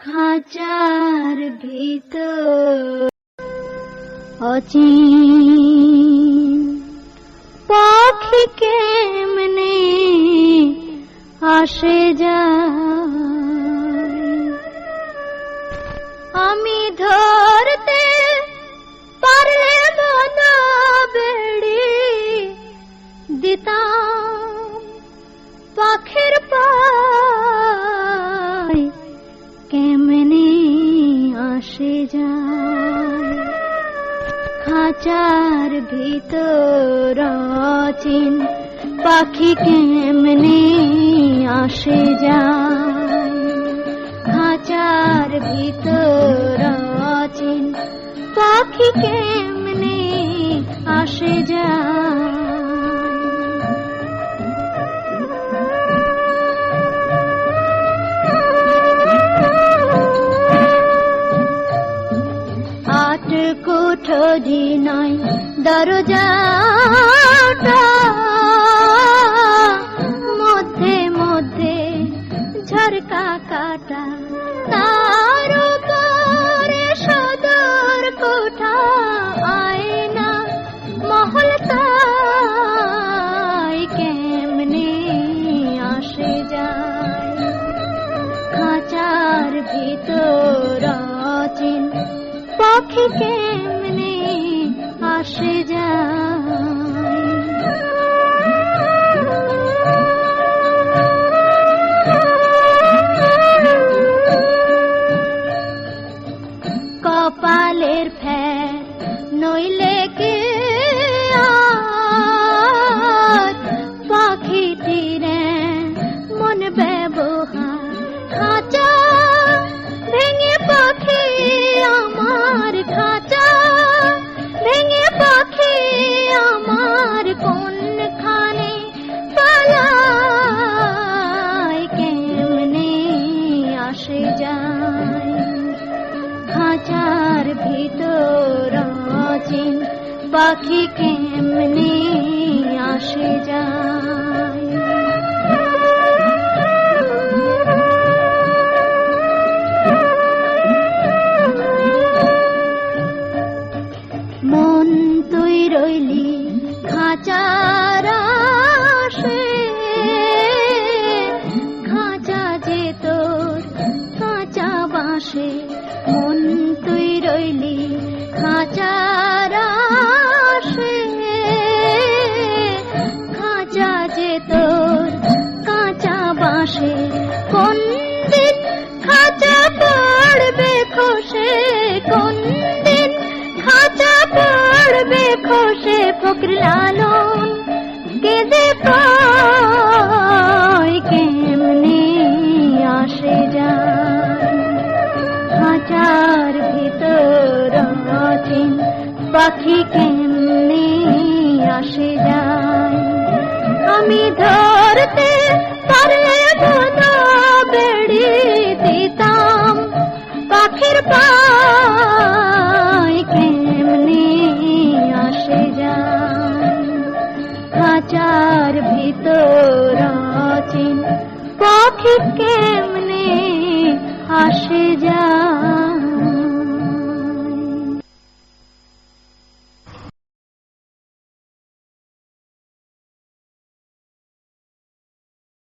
খাঁচার ভিতর অচিন পাখি কেমনে আসে যায়? আসে যায় খাঁচার ভিতর চিন পাখি কেমনে আসে যায় খাঁচার ভিতর চিন পাখি কেমনে কোঠরি নয় দরজাটা মধ্যে মধ্যে ঝরকা কাটা, তার উপরে সদর কোঠা, আয়না মহল তাই কেমনে আসে যায়। খাঁচার ভিতর চিন পাখি কেমনে আসে যায় পাখি কেমনে আসে যায়। মন তুই রইলি, খাঁচার আশে। খাঁচা যে তোর কাঁচা বাঁশে মন তুই রইলি, খাঁচার বাঁশে কোন দিন খাঁচা পড়বে খসে কোন দিন খাঁচা পড়বে খসে লালন কেঁদে আসে যায় খাঁচার ভিতর চিন পাখি কেমনে আসে যায় আমি ধরতে পারলে পাখি কেমনে আসে যায়